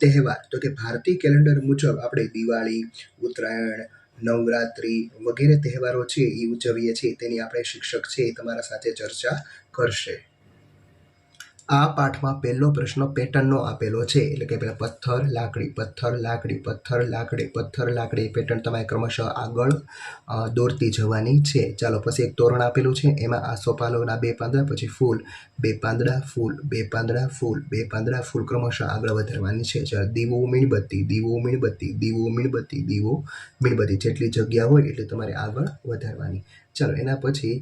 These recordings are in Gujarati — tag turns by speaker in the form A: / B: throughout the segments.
A: તહેવાર. તો કે ભારતીય કેલેન્ડર મુજબ આપણે દિવાળી, ઉત્તરાયણ, નવરાત્રિ વગેરે તહેવારો છે એ ઉજવીએ છીએ. તેની આપણે શિક્ષક છે એ તમારા સાથે ચર્ચા કરશે. આ પાઠમાં પહેલો પ્રશ્ન પેટર્નનો આપેલો છે. એટલે કે પેલા પથ્થર, લાકડી પથ્થર લાકડી પથ્થર લાકડી પથ્થર, લાકડી પેટર્ન તમારે ક્રમશઃ આગળ દોરતી જવાની છે. ચાલો પછી એક તોરણ આપેલું છે. એમાં આસોપાલવના બે પાંદડા, પછી ફૂલ, બે પાંદડા, ફૂલ, બે પાંદડા, ફૂલ, બે પાંદડા, ફૂલ ક્રમશઃ આગળ વધારવાની છે. ચાલો દીવો, મીણબત્તી દીવો મીણબત્તી દીવો મીણબત્તી દીવો, મીણબત્તી જેટલી જગ્યા હોય એટલી તમારે આગળ વધારવાની. ચાલો એના પછી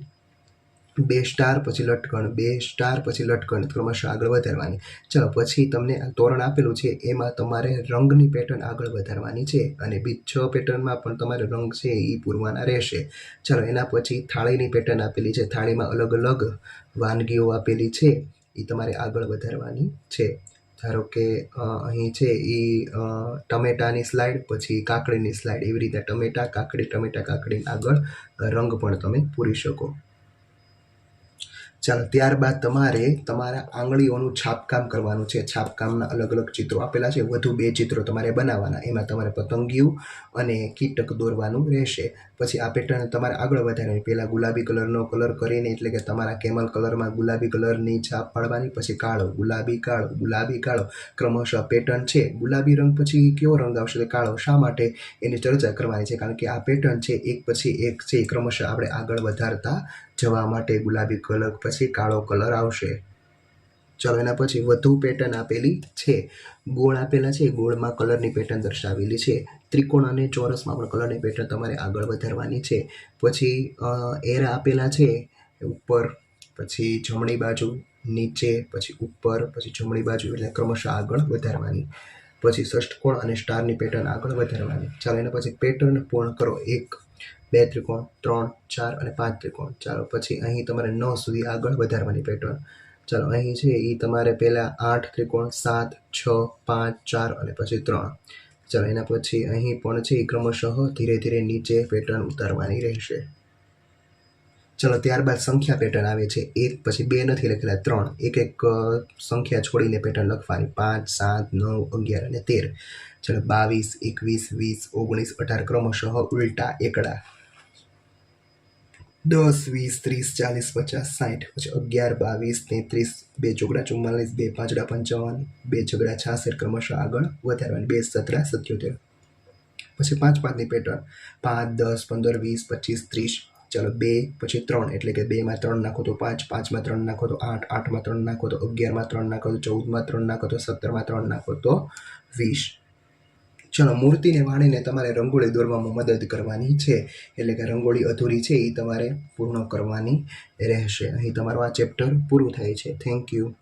A: બે સ્ટાર, પછી લટકણ, બે સ્ટાર, પછી લટકણ. ક્રમશઃ આગળ વધારવાની? ચાલો, પછી તમને તોરણ આપેલું છે, એમાં તમારે રંગની પેટર્ન આગળ વધારવાની છે અને બી છ પેટર્નમાં પણ તમારે રંગ છે એ પૂરવાના રહેશે. ચાલો, એના પછી થાળીની પેટર્ન આપેલી છે. થાળીમાં અલગ અલગ વાનગીઓ આપેલી છે, એ તમારે આગળ વધારવાની છે. ધારો કે અહીં છે એ ટમેટાની સ્લાઇડ પછી કાકડીની સ્લાઇડ એવી રીતે ટમેટા, કાકડી ટમેટા કાકડી આગળ રંગ પણ તમે પૂરી શકો. ચાલો, ત્યારબાદ તમારે તમારા આંગળીઓનું છાપકામ કરવાનું છે. છાપકામના અલગ અલગ ચિત્રો આપેલા છે. વધુ બે ચિત્રો તમારે બનાવવાના. એમાં તમારે પતંગિયું અને કીટક દોરવાનું રહેશે. પછી આ પેટર્ન તમારે આગળ વધારવાની. પહેલાં ગુલાબી કલરનો કલર કરીને, એટલે કે તમારા કેમલ કલરમાં ગુલાબી કલરની છાપ પાડવાની, પછી કાળો, ગુલાબી કાળો ગુલાબી કાળો. ક્રમશઃ પેટર્ન છે. ગુલાબી રંગ પછી કેવો રંગ આવશે તો કાળો. શા માટે? એની ચર્ચા કરવાની છે, કારણ કે આ પેટર્ન છે, એક પછી એક છે ક્રમશઃ આપણે આગળ વધારતા જવા માટે ગુલાબી કલર પછી કાળો કલર આવશે. ચલો એના પછી વધુ પેટર્ન આપેલી છે. ગોળ આપેલા છે, ગોળમાં કલરની પેટર્ન દર્શાવેલી છે. ત્રિકોણ અને ચોરસમાં પણ કલરની પેટર્ન તમારે આગળ વધારવાની છે. પછી એરા આપેલા છે, ઉપર, પછી જમણી બાજુ, નીચે, પછી ઉપર, પછી જમણી બાજુ એટલે ક્રમશઃ આગળ વધારવાની. પછી ષષ્ઠકોણ અને સ્ટારની પેટર્ન આગળ વધારવાની. ચાલો એના પછી પેટર્ન પૂર્ણ કરો. એક, બે ત્રિકોણ, ત્રણ, ચાર અને પાંચ ત્રિકોણ. ચાલો પછી અહીં તમારે નવ સુધી આગળ વધારવાની પેટર્ન ચાલો, અહીં છે એ તમારે પહેલાં આઠ ત્રિકોણ, સાત, છ, પાંચ, ચાર અને પછી ત્રણ. ચાલો, એના પછી અહીં પણ છે એ ક્રમશઃ ધીરે ધીરે નીચે પેટર્ન ઉતારવાની રહેશે. ચલો, ત્યારબાદ સંખ્યા પેટર્ન આવે છે એક, પછી બે નથી લખેલા, ત્રણ. એક એક સંખ્યા છોડીને પેટર્ન લખવાની. પાંચ, સાત, નવ, અગિયાર અને તેર. ચલો, બાવીસ, એકવીસ, વીસ, ઓગણીસ, અઢાર. ક્રમશઃ ઉલટા, એકડા. દસ, વીસ, ત્રીસ, ચાલીસ, પચાસ, સાઠ, પછી અગિયાર, બાવીસ, તેત્રીસ, બે ચોકડા ચુમ્માલીસ, બે પાંચડા પંચાવન, બે છગડા છાસઠ ક્રમશઃ આગળ વધારવાની બે સતરા સત્યોતેર. પછી પાંચ પાંચની પેટર્ન. પાંચ, દસ, પંદર, વીસ, પચીસ, ત્રીસ. ચાલો બે, પછી ત્રણ, એટલે કે બેમાં ત્રણ નાખો તો પાંચ પાંચમાં ત્રણ નાખો તો આઠ આઠમાં ત્રણ નાખો તો અગિયારમાં ત્રણ નાખો તો ચૌદમાં ત્રણ નાખો તો સત્તરમાં ત્રણ નાખો તો વીસ. ચલો મૂર્તિને વાણીને તમારે રંગોળી દોરવામાં મદદ કરવાની છે. એટલે કે રંગોળી અધૂરી છે એ તમારે પૂર્ણ કરવાની રહેશે. અહીં તમારું આ ચેપ્ટર પૂરું થાય છે. Thank you